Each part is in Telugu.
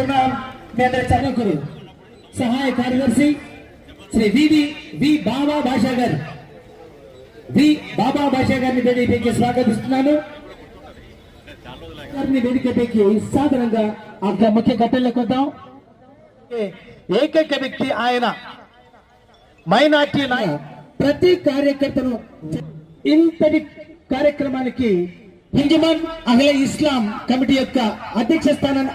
ఆహ్వానిస్తున్నాం మీ అందరి చదువుకురు సహాయ కార్యదర్శి శ్రీ వివి వి బాబా భాషా గారు వి బాబా భాషా గారిని వేదికపైకి స్వాగతిస్తున్నాను. గారిని వేదికపైకి సాధారణంగా ఆ ముఖ్య ఘట్టంలోకి వద్దాం ఏకైక వ్యక్తి ఆయన మైనార్టీ ప్రతి కార్యకర్తను ఇంతటి కార్యక్రమానికి హింజమాన్ అహ్లే ఇస్లాం కమిటీ యొక్క అధ్యక్ష స్థానాన్ని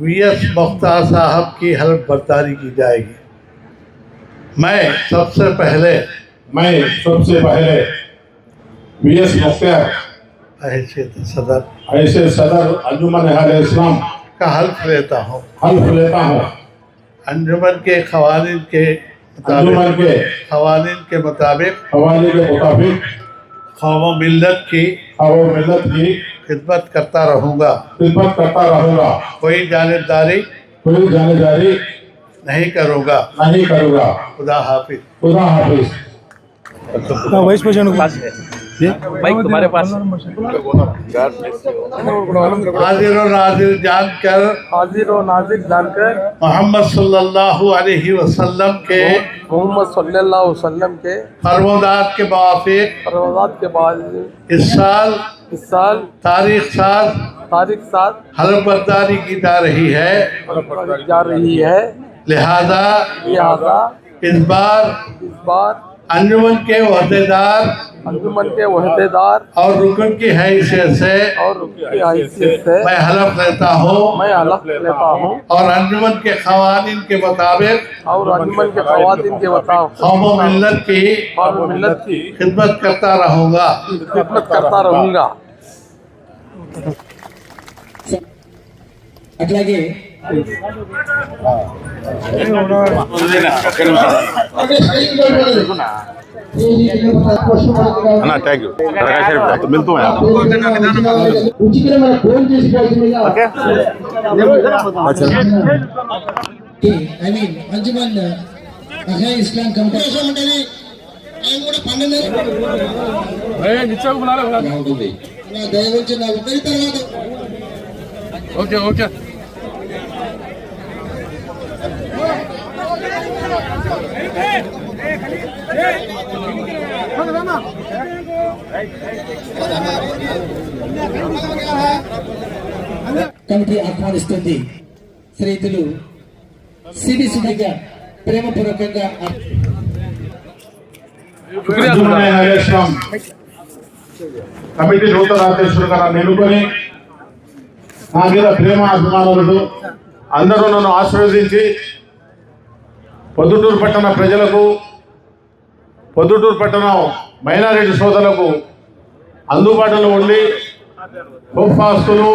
वी एस मुख्तार साहब की हल्फ बर्दारी की जाएगी। मैं सबसे पहले मैं सबसे पहले वी एस मुख्तार हैसियत सदर ऐसे सदर अंजुमन इस्लाम का हल्फ लेता हूँ। हल्फ लेता हूँ। अंजुमन के खवानीन के अंजुमन के खवानीन के मुताबिक हवाले के मुताबिक कौम व मिल्लत की और मिलत की खिदमत करता रहूँगा। खिदमत करता रहूँगा। कोई जानेदारी कोई जानेदारी नहीं करूँगा। नहीं करूँगा। खुदा हाफिज। खुदा हाफिज। बाइक तुम्हारे पास हाजिर और नाजिर जानकर हाजिर और नाजिर जानकर। मोहम्मद सल्लल्लाहु अलैहि वसल्लम के मोहम्मद सल्लल्लाहु अलैहि वसल्लम के फरमोदात के मुआफिक के बाद इस साल इस साल तारीख साल तारीख बर्दारी की जा रही है। जा रही है। लिहाजा लिहाजा इस बार इस बार अंजुमन के अहदेदार अंजुमन के अहदेदार और रुकन की हैसियत से और रुकन की हैसियत से मैं हलफ लेता हूँ। मैं हलफ लेता हूँ। और अंजुमन के खवानीन के मुताबिक और अंजुमन के खवातीन के मुताबिक कौम मिलत की कौम मिलत की खिदमत करता रहूँगा। खिदमत करता रहूँगा। अगला అన్న థ్యాంక్ యూ మిల్తూ రుచికరమైన ఫోన్ చేసుకోవాల్సిందిగా I mean Anjuman Ahle Islam committee ఉంటుంది ఆయన కూడా పన్నెండు బాగుంటుంది నా దయవచ్చి నా ఉద్దరి తర్వాత ఓకే ఓకే కమిటీ ఆహ్వానిస్తుంది శ్రీతులు సిడి సుధిగా ప్రేమపూర్వకంగా కమిటీ నూతన అధ్యక్షుడుగా ఎన్నుకొని నా మీద ప్రేమ అభిమానులతో అందరూ నన్ను ఆశీర్వదించి పొద్దుటూరు పట్టణ ప్రజలకు పొద్దుటూరు పట్టణం మైనారిటీ సోదరులకు అందుబాటులో ఉండి ఆస్తులు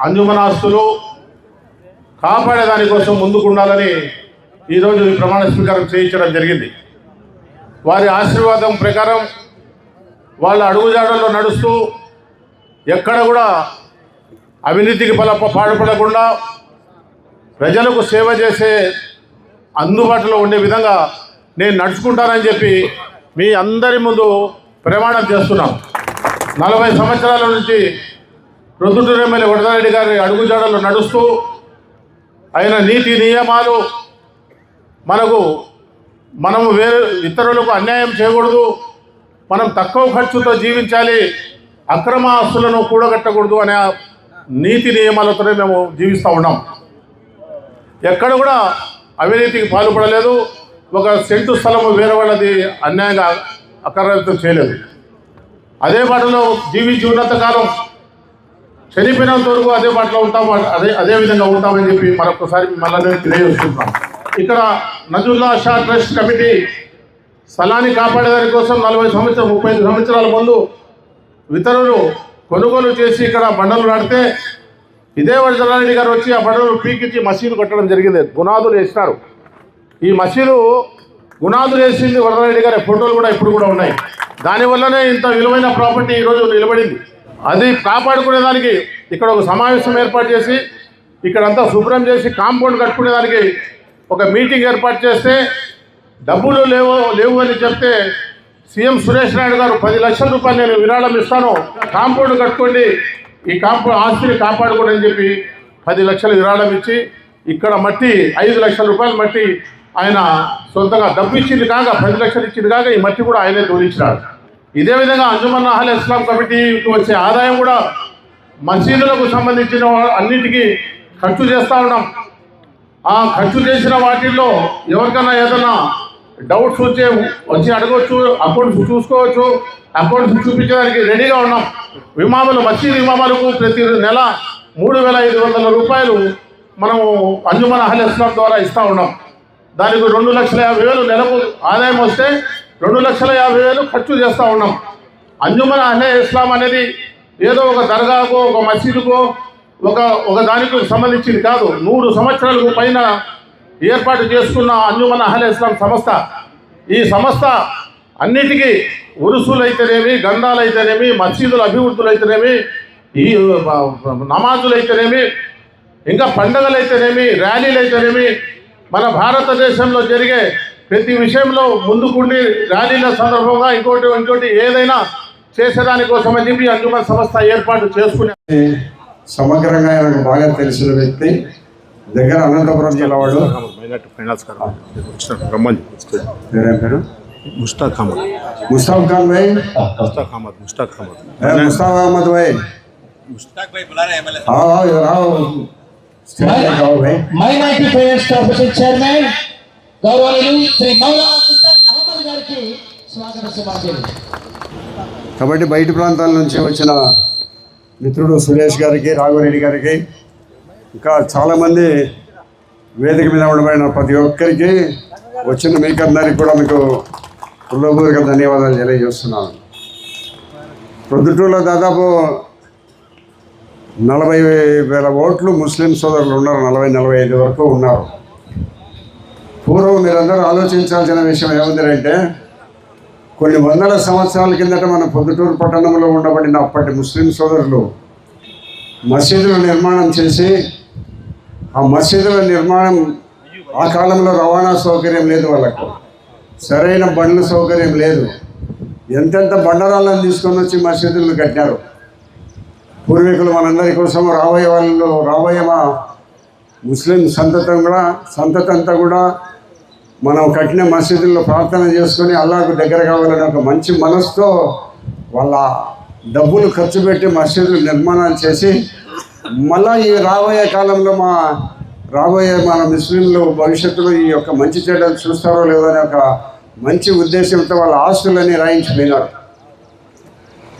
అంజుమనాస్తులు కాపాడే దానికోసం ముందుకు ఉండాలని ఈరోజు ఈ ప్రమాణ స్వీకారం చేయించడం జరిగింది. వారి ఆశీర్వాదం ప్రకారం వాళ్ళ అడుగుజాడల్లో నడుస్తూ ఎక్కడ కూడా అవినీతికి బల పాడుపడకుండా ప్రజలకు సేవ చేసే అందుబాటులో ఉండే విధంగా నేను నడుచుకుంటానని చెప్పి మీ అందరి ముందు ప్రమాణం చేస్తున్నాం. నలభై సంవత్సరాల నుంచి రుద్దుటూరు ఎమ్మెల్యే వడదారెడ్డి గారి అడుగుజాడలు నడుస్తూ ఆయన నీతి నియమాలు మనకు మనము వేరే ఇతరులకు అన్యాయం చేయకూడదు మనం తక్కువ ఖర్చుతో జీవించాలి అక్రమ ఆస్తులను కూడగట్టకూడదు అనే నీతి నియమాలతోనే మేము జీవిస్తూ ఉన్నాం. ఎక్కడ కూడా అవినీతికి పాల్పడలేదు. ఒక సెంటు స్థలము వేరే వాళ్ళది అన్యాయంగా అక్రమితం చేయలేదు. అదే బాటలో జీవించి ఉన్నంత కాలం చనిపోయినంత వరకు అదే బాటలో ఉంటాము అదే అదే విధంగా ఉంటామని చెప్పి మరొకసారి మళ్ళీ తెలియజేస్తున్నాం. ఇక్కడ నజుల్లా షా ట్రస్ట్ కమిటీ స్థలాన్ని కాపాడేదాని కోసం నలభై సంవత్సరాలు ముప్పై సంవత్సరాల ముందు ఇతరులు కొనుగోలు చేసి ఇక్కడ బండలు నడితే ఇదే వరదరారెడ్డి గారు వచ్చి ఆ బడులు పీకిచ్చి మసీదు కట్టడం జరిగింది. గునాదులు వేసినారు. ఈ మసీదు గునాదులు వేసింది వరదరారెడ్డి గారి ఫోటోలు కూడా ఇప్పుడు కూడా ఉన్నాయి. దానివల్లనే ఇంత విలువైన ప్రాపర్టీ ఈరోజు నిలబడింది. అది కాపాడుకునేదానికి ఇక్కడ ఒక సమావేశం ఏర్పాటు చేసి ఇక్కడంతా శుభ్రం చేసి కాంపౌండ్ కట్టుకునేదానికి ఒక మీటింగ్ ఏర్పాటు చేస్తే డబ్బులు లేవు లేవు అని చెప్తే సీఎం సురేష్ నాయుడు గారు పది లక్షల రూపాయలు నేను విరాళం ఇస్తాను కాంపౌండ్ కట్టుకోండి ఈ కాపు ఆస్తిని కాపాడుకోండి అని చెప్పి పది లక్షలు విరాళం ఇచ్చి ఇక్కడ మట్టి ఐదు లక్షల రూపాయలు మట్టి ఆయన సొంతంగా డబ్బు ఇచ్చింది కాక పది లక్షలు ఇచ్చింది కాక ఈ మట్టి కూడా ఆయనే తోలించినాడు ఇదే విధంగా అంజుమన్ అహల్ ఇస్లాం కమిటీకి వచ్చే ఆదాయం కూడా మసీదులకు సంబంధించిన అన్నిటికీ ఖర్చు చేస్తూ ఉన్నాం. ఆ ఖర్చు చేసిన వాటిల్లో ఎవరికైనా ఏదైనా డౌట్స్ వచ్చే వచ్చి అడగవచ్చు అకౌంట్స్ చూసుకోవచ్చు అకౌంట్స్ చూపించడానికి రెడీగా ఉన్నాం. విమానాలు మసీద్ విమానాలకు ప్రతి నెల మూడు వేల ఐదు వందల రూపాయలు మనము అంజుమన్ అహల్ ఇస్లాం ద్వారా ఇస్తూ ఉన్నాం. దానికి రెండు లక్షల యాభై వేలు నెలకు ఆదాయం వస్తే రెండు లక్షల యాభై వేలు ఖర్చు చేస్తూ ఉన్నాం. అంజుమన్ అహ్లే ఇస్లాం అనేది ఏదో ఒక దర్గాకో ఒక మసీదుకో ఒక ఒక దానికి సంబంధించింది కాదు. నూరు సంవత్సరాలకు పైన ఏర్పాటు చేసుకున్న అంజుమన్ అహల్ ఇస్లాం సంస్థ. ఈ సంస్థ అన్నిటికీ ఉరుసులు అయితేనేమి గంధాలు అయితేనేమి మసీదుల అభివృద్ధులు అయితేనేమి ఈ నమాజులు అయితేనేమి ఇంకా పండుగలు అయితేనేమి ర్యాలీలు అయితేనేమి మన భారతదేశంలో జరిగే ప్రతి విషయంలో ముందుకుండి ర్యాలీల సందర్భంగా ఇంకోటి ఇంకోటి ఏదైనా చేసేదానికోసం అని చెప్పి అంజుమన్ సంస్థ ఏర్పాటు చేసుకునే సమగ్రంగా ఆయనకు బాగా తెలిసిన వ్యక్తి దగ్గర అనంతపురం జిల్లా వాడు. రమ్మని. పేరేం? పేరు ముష్తాక్ అహ్మద్ ముస్తాఫ్ ఖాన్ భాయ్ ముష్తాక్ అహ్మద్ ముష్తాక్ అహ్మద్ ఏ, ముస్తాఫ్ అహ్మద్ భాయ్ आओ आओ इधर आओ स्टेज पे आओ भाई మైనార్టీ ఫైనాన్స్ కార్పొరేషన్ చైర్మన్ గౌరవనీయులు శ్రీ మౌలా ముస్తక్ అహ్మద్ గారికి స్వాగత శుభాకాంక్షలు కాబట్టి బయట ప్రాంతాల నుంచి వచ్చిన మిత్రుడు సురేష్ గారికి రాఘవరెడ్డి గారికి ఇంకా చాలామంది వేదిక మీద ఉండబడిన ప్రతి ఒక్కరికి వచ్చిన మీకు అందరికి కూడా మీకు హృదయపూర్వక ధన్యవాదాలు తెలియజేస్తున్నాను. ప్రొద్దుటూరులో దాదాపు నలభై వేల ఓట్లు ముస్లిం సోదరులు ఉన్నారు నలభై నలభై ఐదు వరకు ఉన్నారు. పూర్వం మీరందరూ ఆలోచించాల్సిన విషయం ఏముందంటే కొన్ని వందల సంవత్సరాల కిందట మన పొద్దుటూరు పట్టణంలో ఉండబడిన అప్పటి ముస్లిం సోదరులు మసీదుల నిర్మాణం చేసి ఆ మసీదుల నిర్మాణం ఆ కాలంలో రవాణా సౌకర్యం లేదు వాళ్ళకు. సరైన బండ్ల సౌకర్యం లేదు. ఎంతెంత బండరాళ్ళని తీసుకొని వచ్చి మసీదులను కట్టినారు పూర్వీకులు మనందరి కోసం రాబోయే వాళ్ళు రాబోయే మా ముస్లిం సంతతం కూడా సంతతంతా కూడా మనం కట్టిన మసీదుల్లో ప్రార్థన చేసుకొని అల్లాకు దగ్గర కావాలని ఒక మంచి మనసుతో వాళ్ళ డబ్బులు ఖర్చు పెట్టి మసీదులు నిర్మాణాలు చేసి మళ్ళీ ఈ రాబోయే కాలంలో మా రాబోయే మన ముస్లింలు భవిష్యత్తులో ఈ యొక్క మంచి చెడ్డలు చూస్తారో లేదో అనే ఒక మంచి ఉద్దేశంతో వాళ్ళ ఆస్తులన్నీ రాయించిపోయినారు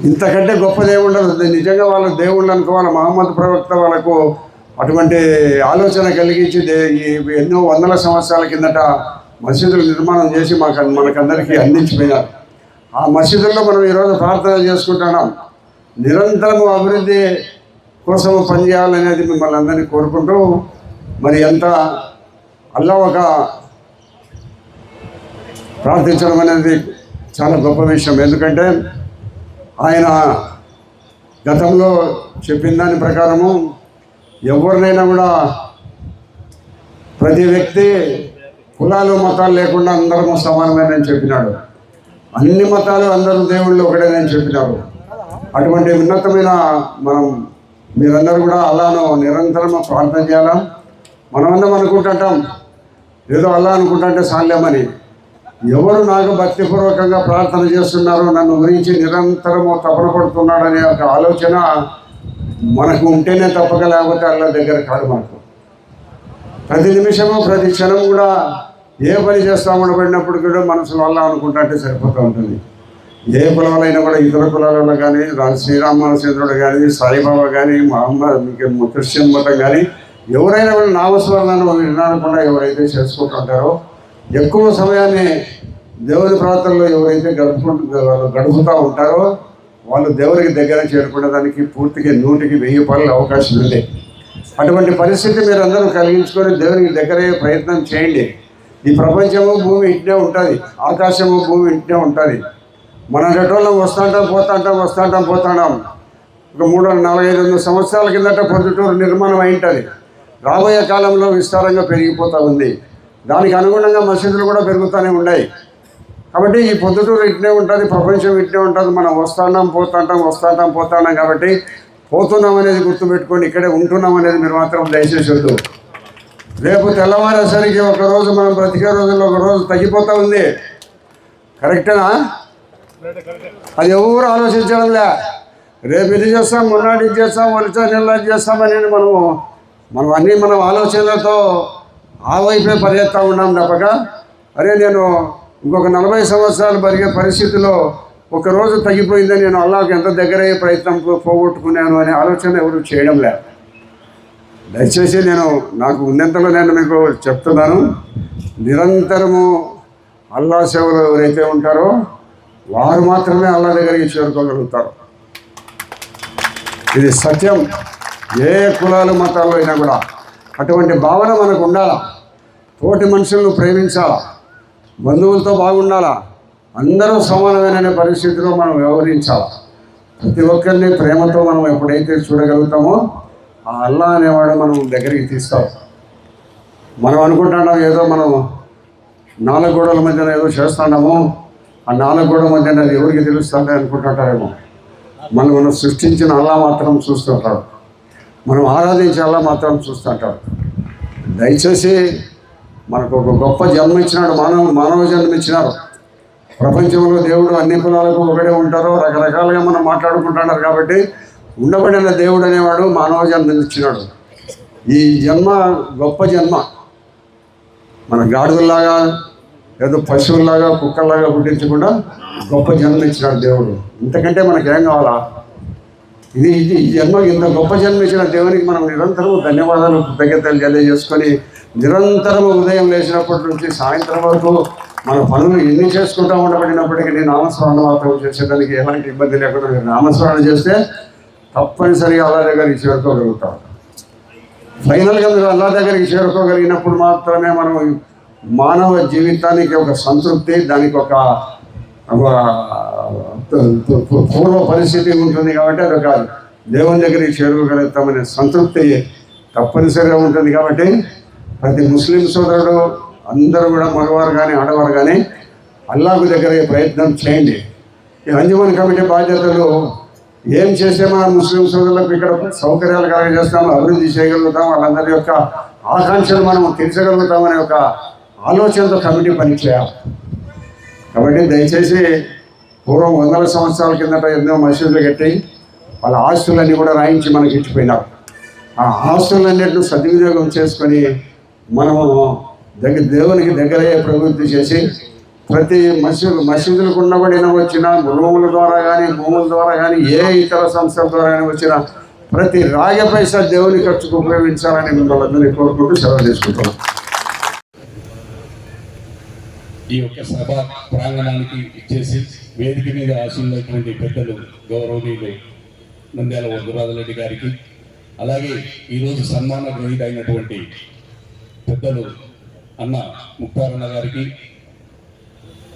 ఇంతకంటే గొప్ప దేవుళ్ళు నిజంగా వాళ్ళ దేవుళ్ళు అనుకోవాలి. మహమ్మద్ ప్రవక్త వాళ్ళకు అటువంటి ఆలోచన కలిగించి దే- ఎన్నో వందల సంవత్సరాల కిందట మసీదులు నిర్మాణం చేసి మాకు మనకందరికీ అందించిపోయినారు. ఆ మసీదుల్లో మనం ఈరోజు ప్రార్థన చేసుకుంటున్నాం. నిరంతరము అభివృద్ధి కోసం పనిచేయాలనేది మిమ్మల్ని అందరినీ కోరుకుంటూ మరి ఎంత అల్లా ఒక ప్రార్థించడం అనేది చాలా గొప్ప విషయం. ఎందుకంటే ఆయన గతంలో చెప్పిన దాని ప్రకారము ఎవరినైనా కూడా ప్రతి వ్యక్తి కులాలు మతాలు లేకుండా అందరము సమానమేనని చెప్పినాడు. అన్ని మతాలు అందరూ దేవుళ్ళు ఒకటేనని చెప్పినారు. అటువంటి ఉన్నతమైన మనం మీరందరూ కూడా అలానో నిరంతరం ప్రార్థన చేయాలా? మనమందరం అనుకుంటుంటాం ఏదో అలా అనుకుంటుంటే సాల్యమని ఎవరు నాకు భక్తిపూర్వకంగా ప్రార్థన చేస్తున్నారో నన్ను గురించి నిరంతరము తపన పడుతున్నాడనే ఒక ఆలోచన మనకు ఉంటేనే తప్పక లేకపోతే అల్లా దగ్గర కాదు మనకు ప్రతి నిమిషము ప్రతి క్షణం కూడా ఏ పని చేస్తా పడినప్పుడు కూడా మనసులో వల్ల అనుకుంటుంటే సరిపోతూ ఉంటుంది. ఏ కులాలైనా కూడా ఇతర కులాలలో కానీ రా- శ్రీరామచంద్రుడు కానీ సాయిబాబా కానీ మహమ్మద్ మీకు క్రిస్టియన్ మతం కానీ ఎవరైనా కూడా నామస్మరణను వినకుండా ఎవరైతే చేసుకుంటుంటారో ఎక్కువ సమయాన్ని దేవుని ప్రాంతంలో ఎవరైతే గడుపుకుంటు గడుపుతూ ఉంటారో వాళ్ళు దేవునికి దగ్గర చేరుకునేదానికి పూర్తిగా నూటికి వెయ్యి పనులు అవకాశం ఉంది. అటువంటి పరిస్థితి మీరు అందరూ కలిగించుకొని దేవునికి దగ్గరయ్యే ప్రయత్నం చేయండి. ఈ ప్రపంచము భూమి ఇంటే ఉంటుంది ఆకాశము భూమి ఇంటే ఉంటుంది. మన రెటోళ్ళం వస్తుంటాం పోతుంటాం వస్తుంటాం పోతుంటాం. ఒక మూడు నాలుగైదు వందల సంవత్సరాల కిందట పొద్దుటూరు నిర్మాణం అయి ఉంటుంది. రాబోయే కాలంలో విస్తారంగా పెరిగిపోతూ ఉంది. దానికి అనుగుణంగా మసీదులు కూడా పెరుగుతూనే ఉన్నాయి. కాబట్టి ఈ పొద్దుటూరు ఇట్నే ఉంటుంది ప్రపంచం ఇట్నే ఉంటుంది మనం వస్తాన్నాం పోతుంటాం వస్తుంటాం పోతాన్నాం కాబట్టి పోతున్నాం అనేది గుర్తుపెట్టుకొని ఇక్కడే ఉంటున్నాం అనేది మీరు మాత్రం దయచేసి వద్దు. రేపు తెల్లవారేసరికి ఒకరోజు మనం బ్రతికే రోజుల్లో ఒక రోజు తగ్గిపోతూ ఉంది. కరెక్టేనా? అది ఎవరు ఆలోచించడంలే? రేపు ఇది చేస్తాం మొన్నటి ఇది చేస్తాం వచ్చే నెల ఇది చేస్తామని మనము మనం అన్నీ మనం ఆలోచనలతో ఆ వైపే పరిగెత్తా ఉన్నాం తప్పక. అరే నేను ఇంకొక నలభై సంవత్సరాలు పరిగే పరిస్థితిలో ఒకరోజు తగ్గిపోయిందని నేను అల్లాహకి ఎంత దగ్గరయ్యే ప్రయత్నం పోగొట్టుకున్నాను అనే ఆలోచన ఎవరు చేయడం లేదు. దయచేసి నేను నాకు ఉన్నంతలో నేను మీకు చెప్తున్నాను. నిరంతరము అల్లా సేవలు ఎవరైతే ఉంటారో వారు మాత్రమే అల్లా దగ్గరికి చేరుకోగలుగుతారు. ఇది సత్యం. ఏ కులాలు మతాల్లో అయినా కూడా అటువంటి భావన మనకు ఉండాలా? తోటి మనుషులను ప్రేమించాలా? బంధువులతో బాగుండాలా? అందరూ సమానమైన పరిస్థితిలో మనం వ్యవహరించాలా? ప్రతి ఒక్కరిని ప్రేమతో మనం ఎప్పుడైతే చూడగలుగుతామో ఆ అల్లా అనేవాడు మనం దగ్గరికి తీస్తాం మనం అనుకుంటున్నాం ఏదో మనం నాలుగు గోడల మధ్యన ఏదో చేస్తున్నాము ఆ నాలుగు గోడల మధ్యన ఎవరికి తెలుస్తుంది అనుకుంటుంటారేమో? మనం మనం సృష్టించిన అల్లా మాత్రం చూస్తుంటాడు. మనం ఆరాధించాలా మాత్రం చూస్తుంటాడు దయచేసి మనకు ఒక గొప్ప జన్మ ఇచ్చినాడు మానవ మానవ జన్మ ఇచ్చినారు ప్రపంచంలో దేవుడు అన్ని కులాలకు ఒకడే ఉంటారు రకరకాలుగా మనం మాట్లాడుకుంటున్నారు కాబట్టి ఉండబడిన దేవుడు అనేవాడు మానవ జన్మ ఇచ్చినాడు ఈ జన్మ గొప్ప జన్మ. మన గాడిదల్లాగా ఏదో పశువుల్లాగా కుక్కల్లాగా పుట్టించకుండా గొప్ప జన్మ ఇచ్చినాడు దేవుడు. ఇంతకంటే మనకేం కావాలా? ఇది ఇది ఈ జన్మ ఇంత గొప్ప జన్మ ఇచ్చిన దేవునికి మనం నిరంతరం ధన్యవాదాలు కృతజ్ఞతలు తెలియజేసుకొని నిరంతరం ఉదయం లేచినప్పటి నుంచి సాయంత్రం వరకు మన పనులు ఎన్ని చేసుకుంటా ఉండబడినప్పటికీ నేను నామస్మరణ మాత్రం చేసేదానికి ఎలాంటి ఇబ్బంది లేకుండా మీరు నామస్మరణ చేస్తే తప్పనిసరిగా అల్లా దగ్గరికి చేరుకోగలుగుతాం. ఫైనల్గా మీరు అల్లా దగ్గరికి చేరుకోగలిగినప్పుడు మాత్రమే మనం మానవ జీవితానికి ఒక సంతృప్తి దానికి ఒక పూర్వ పరిస్థితి ఉంటుంది కాబట్టి అది ఒక దేవుని దగ్గరికి చేరుకోగలుగుతామనే సంతృప్తి తప్పనిసరిగా ఉంటుంది కాబట్టి ప్రతి ముస్లిం సోదరుడు అందరూ కూడా మగవారు కానీ ఆడవారు కానీ అల్లాకు దగ్గర ప్రయత్నం చేయండి. ఈ అంజుమన్ కమిటీ బాధ్యతలు ఏం చేస్తే మన ముస్లిం సోదరులకు ఇక్కడ సౌకర్యాలు కలగజేస్తాం అభివృద్ధి చేయగలుగుతాం వాళ్ళందరి యొక్క ఆకాంక్షలు మనం తీర్చగలుగుతామనే ఒక ఆలోచనతో కమిటీ పనిచేయాలి. కాబట్టి దయచేసి పూర్వం వందల సంవత్సరాల కిందట ఎన్నో మసీదులు కట్టి వాళ్ళ ఆస్తులన్నీ కూడా రాయించి మనకి ఇచ్చిపోయినారు ఆ ఆస్తులన్నింటిని సద్వినియోగం చేసుకొని మనము దగ్గర దేవునికి దగ్గరయ్యే ప్రవృత్తి చేసి ప్రతి మసీదు మసీదులకు ఉండబడిన వచ్చిన రూముల ద్వారా కానీ భూముల ద్వారా కానీ ఏ ఇతర సంస్థల ద్వారా కానీ వచ్చిన ప్రతి రాగ పైసా దేవుని ఖర్చుకు ఉపయోగించాలని మిమ్మల్ని అందరినీ కోరుకుంటూ సెలవు తీసుకుంటున్నాం. ఈ యొక్క సభ ప్రాంగణానికి ఇచ్చేసి వేదిక మీద ఆశీనులైనటువంటి పెద్దలు గౌరవనీయులు నంద్యాల వరదరాజరెడ్డి గారికి అలాగే ఈరోజు సన్మాన గ్రహీతైనటువంటి పెద్దలు అన్న ముక్తారన్న గారికి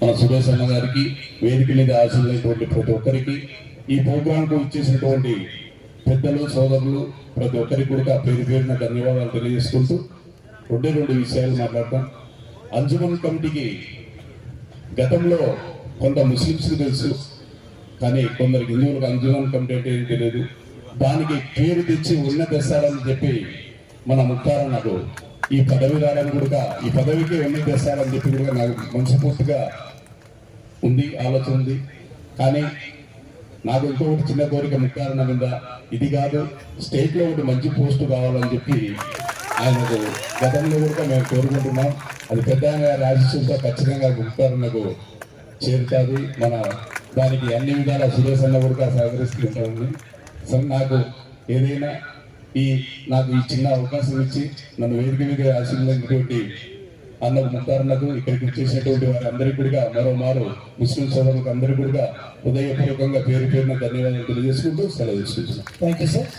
మన సురేష్ అన్న గారికి వేదిక మీద ఆశీనులైనటువంటి ప్రతి ఒక్కరికి ఈ ప్రోగ్రాంకు ఇచ్చేసినటువంటి పెద్దలు సోదరులు ప్రతి ఒక్కరికి కూడా పేరు పేరున ధన్యవాదాలు తెలియజేసుకుంటూ రెండే రెండు విషయాలు మాట్లాడతాం. అంజుమన్ కమిటీకి గతంలో కొంత ముస్లిమ్స్కి తెలుసు కానీ కొందరికి హిందువులకు అంజుమన్ కమిటీ అంటే ఏం తెలియదు దానికి పేరు తెచ్చి ఉన్న తెస్తారని చెప్పి మన ముక్తారం నాకు ఈ పదవి రావడానికి కూడా ఈ పదవికి ఎన్ని తెస్తారని చెప్పి కూడా నాకు మనస్ఫూర్తిగా ఉంది ఆలోచన ఉంది. కానీ నాకు ఇంకొకటి చిన్న కోరిక ముక్తారన్న మీద. ఇది కాదు స్టేట్లో ఒకటి మంచి పోస్ట్ కావాలని చెప్పి ఆయనకు గతంలో కూడా మేము కోరుకుంటున్నాం. అది పెద్దగా ఆయన ఖచ్చితంగా ముక్తారన్నకు చేరుతుంది. మన దానికి అన్ని విధాల సురేష్ అన్న కూడా సహకరిస్తుంటామని సరే నాకు ఏదైనా ఈ నాకు ఈ చిన్న అవకాశం ఇచ్చి నన్ను వేదిక మీద ఆశీర్వదించినటువంటి అన్న ముక్తారన్నకు ఇక్కడికి వచ్చేసినటువంటి వారందరికీ కూడా మరో మారు ముస్లిం సోదరులకు అందరికీ కూడా హృదయపూర్వకంగా పేరు పేరున ధన్యవాదాలు తెలియజేసుకుంటూ సెలవు తీసుకుంటున్నాను. Thank you sir